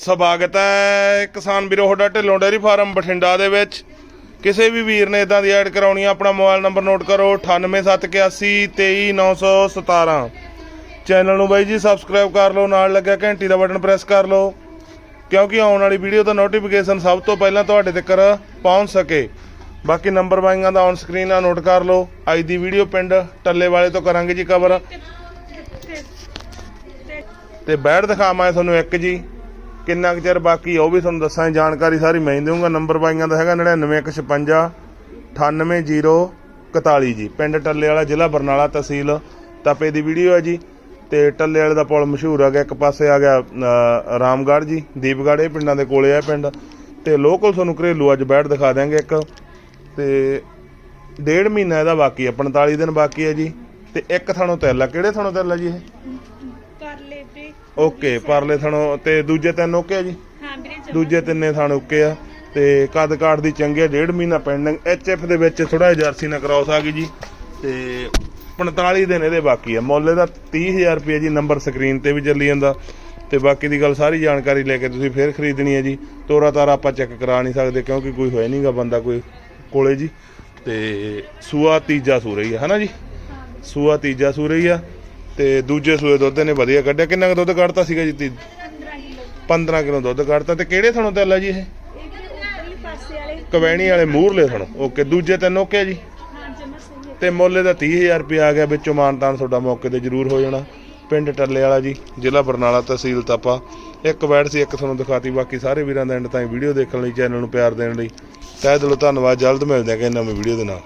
ਸਵਾਗਤ ਹੈ ਕਿਸਾਨ ਵੀਰੋ, ਤੁਹਾਡਾ ਢਿੱਲੋਂ ਡੇਅਰੀ ਫਾਰਮ ਬਠਿੰਡਾ ਦੇ ਵਿੱਚ। ਕਿਸੇ ਵੀ ਵੀਰ ਨੇ ਇਦਾਂ ਦੀ ਐਡ ਕਰਾਉਣੀ ਆ, ਆਪਣਾ ਮੋਬਾਈਲ ਨੰਬਰ ਨੋਟ ਕਰੋ 98781 23917 ਚੈਨਲ ਨੂੰ ਬਾਈ ਜੀ ਸਬਸਕ੍ਰਾਈਬ ਕਰ ਲਓ, ਨਾਲ ਲੱਗਿਆ ਘੰਟੀ ਦਾ ਬਟਨ ਪ੍ਰੈਸ ਕਰ ਲਓ, ਕਿਉਂਕਿ ਆਉਣ ਵਾਲੀ ਵੀਡੀਓ ਦਾ ਨੋਟੀਫਿਕੇਸ਼ਨ ਸਭ ਤੋਂ ਪਹਿਲਾਂ ਤੁਹਾਡੇ ਤੱਕ ਪਹੁੰਚ ਸਕੇ। ਬਾਕੀ ਨੰਬਰ ਬਾਈਆਂ ਦਾ ਔਨ ਸਕਰੀਨ ਆ ਨੋਟ ਕਰ ਲਓ। ਅੱਜ ਦੀ ਵੀਡੀਓ ਪਿੰਡ ਟੱਲੇ ਵਾਲੇ ਤੋਂ ਕਰਾਂਗੇ ਜੀ ਕਵਰ ਤੇ ਬੈਠ ਦਿਖਾਵਾਂ ਤੁਹਾਨੂੰ ਇੱਕ ਜੀ। ਕਿੰਨਾ ਕੁ ਚਿਰ ਬਾਕੀ ਉਹ ਵੀ ਤੁਹਾਨੂੰ ਦੱਸਾਂ ਜਾਣਕਾਰੀ ਸਾਰੀ ਮੈਂ ਹੀ ਦੇਵਾਂਗਾ ਨੰਬਰ ਬਾਈਆਂ ਦਾ ਹੈਗਾ 99156 98041 ਜੀ। ਪਿੰਡ ਟੱਲੇ ਵਾਲਾ ਜ਼ਿਲ੍ਹਾ ਬਰਨਾਲਾ ਤਹਿਸੀਲ ਤਪੇ ਦੀ ਵੀਡੀਓ ਹੈ ਜੀ। ਤੇ ਟੱਲੇ ਵਾਲੇ ਦਾ ਪੁਲ ਮਸ਼ਹੂਰ ਆ ਗਿਆ, ਇੱਕ ਪਾਸੇ ਆ ਗਿਆ ਰਾਮਗੜ੍ਹ ਜੀ, ਦੀਪਗੜ੍ਹ, ਇਹ ਪਿੰਡਾਂ ਦੇ ਕੋਲੇ ਆ ਪਿੰਡ। ਤੇ ਲੋਕਲ ਤੁਹਾਨੂੰ ਘਰੇਲੂ ਅੱਜ ਬੈਠ ਦਿਖਾ ਦਿਆਂਗੇ ਇੱਕ। ਤੇ ਡੇਢ ਮਹੀਨਾ ਇਹਦਾ ਬਾਕੀ ਆ 45 ਦਿਨ ਬਾਕੀ ਹੈ ਜੀ। ਤੇ ਇੱਕ ਥਾਣੋਂ ਤੈਲਾ ਕਿਹੜੇ ਥਾਣੋਂ ਤੈਲਾ ਜੀ ਇਹ? ਓਕੇ ਪਰਲੇ ਥਾਣੋਂ ਤੇ ਦੂਜੇ ਤਿੰਨ ਓਕੇ ਆ ਜੀ? ਹਾਂ ਵੀਰੇ ਜਮਾਂ। ਦੂਜੇ ਤਿੰਨੇ ਥਾਣ ਓਕੇ ਆ ਤੇ ਕੱਦ ਕਾਠ ਦੀ ਚੰਗੇ ਡੇਢ ਮਹੀਨਾ ਪੈਂਡਿੰਗ ਐਚਐਫ ਦੇ ਵਿੱਚ ਥੋੜਾ ਜਿਹਾ ਜਰਸੀ ਨਾਲ ਕ੍ਰਾਸ ਆ ਗਈ ਜੀ ਤੇ 45 ਦਿਨ ਇਹਦੇ ਬਾਕੀ ਆ। ਮੁੱਲ ਇਹਦਾ 30000 ਰੁਪਏ ਜੀ ਨੰਬਰ ਸਕਰੀਨ ਤੇ ਵੀ ਚੱਲੀ ਜਾਂਦਾ ਤੇ ਬਾਕੀ ਦੀ ਗੱਲ ਸਾਰੀ ਜਾਣਕਾਰੀ ਲੈ ਕੇ ਤੁਸੀਂ ਫੇਰ ਖਰੀਦਣੀ ਹੈ ਜੀ। ਤੋਰਾ ਤਾਰਾ ਆਪਾਂ ਚੈੱਕ ਕਰਾ ਨਹੀਂ ਸਕਦੇ ਕਿਉਂਕਿ ਕੋਈ ਹੋਇਆ ਨਹੀਂਗਾ ਬੰਦਾ ਕੋਈ ਕੋਲੇ ਜੀ। ਤੇ ਸੂਆ ਤੀਜਾ ਸੂ ਰਹੀ ਹੈ ਹਨਾ ਜੀ? ਸੂਆ ਤੀਜਾ ਸੂ ਰਹੀ ਆ ਤੇ ਦੂਜੇ ਸੂਏ ਦੁੱਧ ਨੇ ਵਧੀਆ ਕੱਢਿਆ। ਕਿੰਨਾ ਕੁ ਦੁੱਧ ਕੱਢਤਾ ਸੀਗਾ ਜੀ ਤੀ- 15 ਕਿਲੋ ਦੁੱਧ ਕੱਢਤਾ। ਤੇ ਕਿਹੜੇ ਥਣੋਂ ਤੇ ਜੀ ਇਹ? ਕਵੈਣੀ ਵਾਲੇ ਮੂਹਰਲੇ ਥਣੋਂ। ਓਕੇ, ਦੂਜੇ ਤਿੰਨ ਓਕੇ ਜੀ? ਹਾਂ ਜਮਾ ਸਹੀ ਹੈ ਤੇ ਮੁੱਲ ਇਹਦਾ 30000 ਰੁਪਏ ਆ ਗਿਆ। ਵਿੱਚੋਂ ਮਾਨਤਾਨ ਤੁਹਾਡਾ ਮੌਕੇ ਤੇ ਜ਼ਰੂਰ ਹੋ ਜਾਣਾ। ਪਿੰਡ ਟੱਲੇ ਵਾਲਾ ਜੀ, ਜ਼ਿਲ੍ਹਾ ਬਰਨਾਲਾ ਤਹਿਸੀਲ ਤਾਪਾ। ਇੱਕ ਵੈਡ ਸੀ, ਇੱਕ ਤੁਹਾਨੂੰ ਦਿਖਾਤੀ। ਬਾਕੀ ਸਾਰੇ ਵੀਰਾਂ ਦਾ ਐਂਡ ਤਾਈਂ ਵੀਡੀਓ ਦੇਖਣ ਲਈ ਚੈਨਲ ਨੂੰ ਪਿਆਰ ਦੇਣ ਲਈ। ਤਹਿ ਦਿਲੋਂ ਧੰਨਵਾਦ। ਜਲਦ ਮਿਲਦੇ ਹਾਂ ਕਿ ਨਵੀਂ ਵੀਡੀਓ ਦੇ ਨਾਲ।